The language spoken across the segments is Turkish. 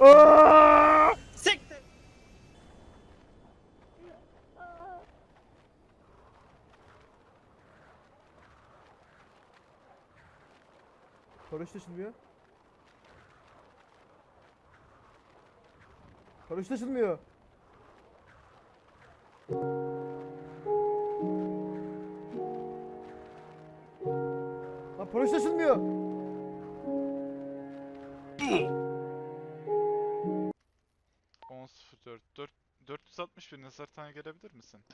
Siktir. Paraşüt açılmıyor. Paraşüt açılmıyor. 460 bin Nazartan'a gelebilir misin?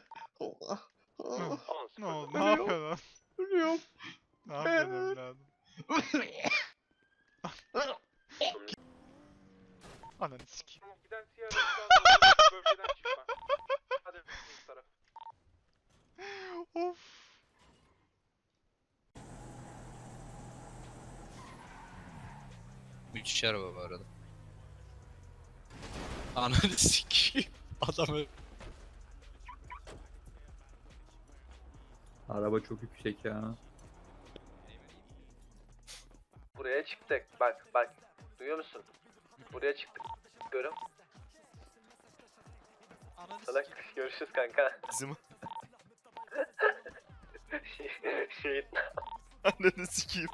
Allah. Allah. Ne oldu? Ne Ölüyorum. yapıyorsun lan? Ölüyorum. Ne yapıyorsun evladım? Ananı sikeyim. Giden siyah restoran bölgeden çıkma. Hadi bu taraf. Of. Müthiş araba bu arada. Ananı sikeyim. Adam öyle. Araba çok yüksek ya. Buraya çıktık. Bak bak. Duyuyor musun? Buraya çıktık. Görüm. Salak görüşürüz kanka. Bizim Şey- Şehit. ananı sikeyim.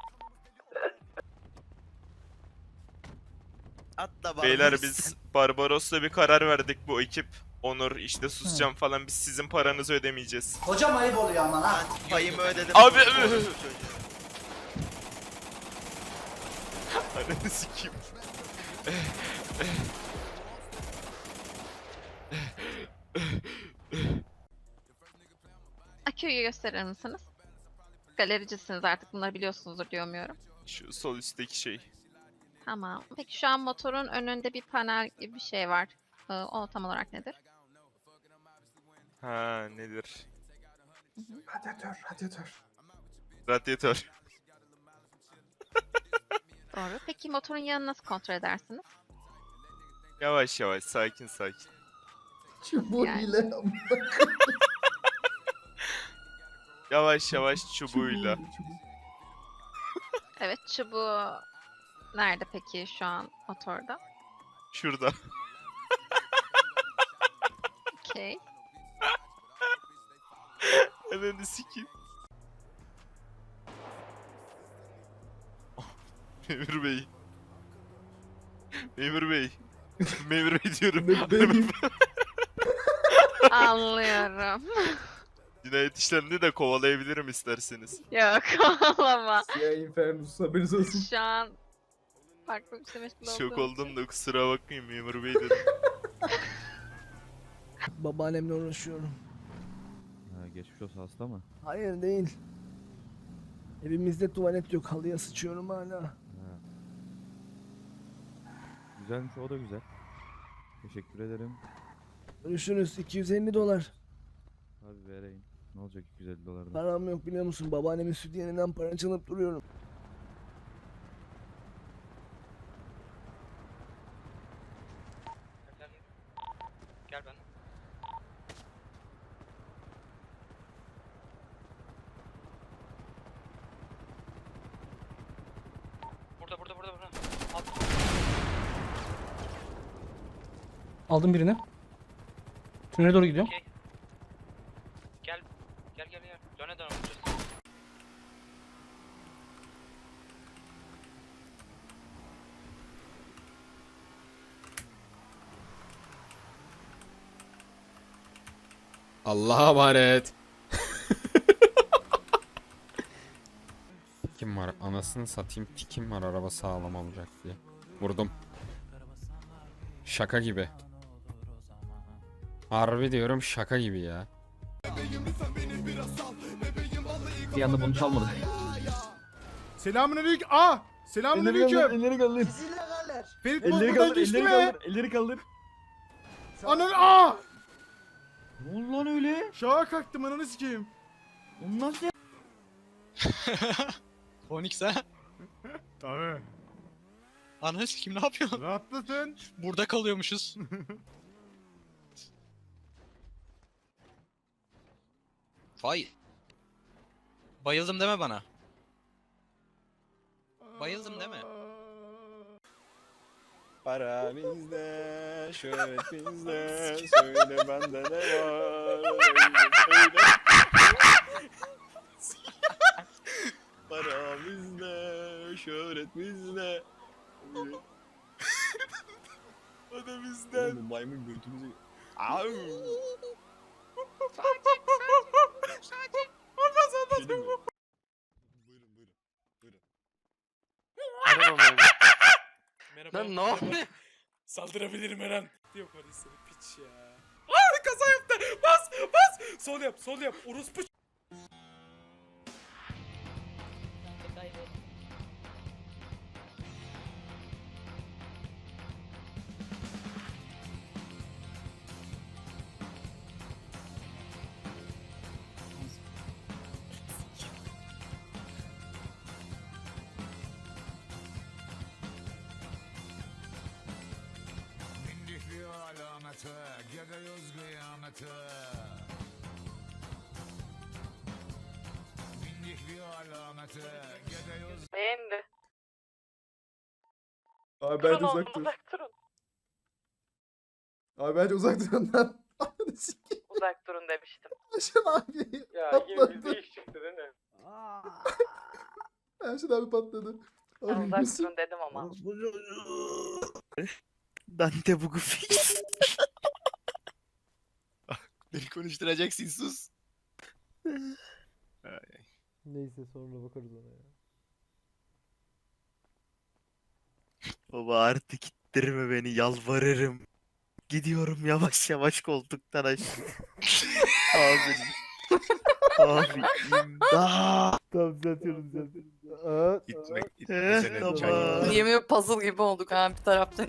Atla Beyler biz Barbaros'la bir karar verdik bu ekip. Onur işte susacağım falan biz sizin paranızı ödemeyeceğiz. Hocam ayıp oluyor ama lan. Payımı ödedim. Abi Ananı sikeyim. Aküyü gösterir misiniz? Galericisiniz artık bunları biliyorsunuzdur diye umuyorum. Şu sol üstteki şey. Tamam. Peki şu an motorun önünde bir panel gibi bir şey var. Ee, o tam olarak nedir? Ha nedir? Radyatör, radyatör. Radyatör. Doğru. Peki motorun yanını nasıl kontrol edersiniz? Yavaş yavaş sakin sakin. Çubuğu Yani. ile Yavaş yavaş çubuğuyla. Evet çubuğu nerede peki şu an motorda? Şurada. Okey. Ananı sikeyim. Memur Bey. Memur Bey. Memur Bey diyorum. Anlıyorum. Cinayet işlemini de kovalayabilirim isterseniz. Yok ağlama. Siyah Infernus haberiniz olsun. Şu an farklı bir Şok oldum da kusura bakmayın memur bey dedim. Babaannemle uğraşıyorum. Ha, geçmiş olsun hasta mı? Hayır değil. Evimizde tuvalet yok. Halıya sıçıyorum hala. Ha. Güzelmiş o da güzel. Teşekkür ederim. Görüşürüz. 250 dolar. Abi vereyim. Ne olacak 250 dolardan? Param yok biliyor musun? Babaannemin sütyeninden para çalıp duruyorum. Gel ben. Burada burada burada burada. Al. Aldım birini. Tünele doğru gidiyorum. Okey. Gel. Gel gel gel. Döne döne vuracağız. Allah'a emanet. Tikim var. Anasını satayım. Tikim var araba sağlam olacak diye. Vurdum. Şaka gibi. Harbi diyorum şaka gibi ya. Bir anda bunu çalmadık. Selamünaleyküm. Aa! Selamünaleyküm. Elleri kaldır. Ferit Elleri buradan kaldır. geçti Elleri mi? kaldır. Elleri kaldır. Ananı aa! Ne oldu lan öyle? Şaha kalktım ananı sikeyim. Onu nasıl Onyx ha? Tabii. Ananı kim ne yapıyorsun? Rahatlasın. Burada kalıyormuşuz. Vay. Bayıldım deme bana. Bayıldım mi? Para bizde, şöhret bizde, söyle bende ne var, söyle. Para bizde, şöhret bizde. O da bizden. Oğlum maymun götümüzü... Au! Ne oluyor? Saldırabilirim her an. Diyor polis seni piç ya. Aa kaza yaptı. Bas bas. Sol yap sol yap. Orospu. Beğendi. Abi bence uzak dur. durun. Abi bence uzak durun lan. Ananı sikeyim. Uzak durun demiştim. Aşın abi. Ya Patladı. iş çıktı değil mi? Aşın abi patladı. Abi nasıl? durun dedim ama. Dante bu fix. Beni konuşturacaksın sus. Neyse sonra bakarız ona ya. Baba artık ittirme beni yalvarırım. Gidiyorum yavaş yavaş koltuktan aşağı. Abi. Abi imdat. Tamam düzeltiyorum düzeltiyorum. Aa, İtmek, itmesene. Tamam. Yemin puzzle gibi olduk ha bir taraftan.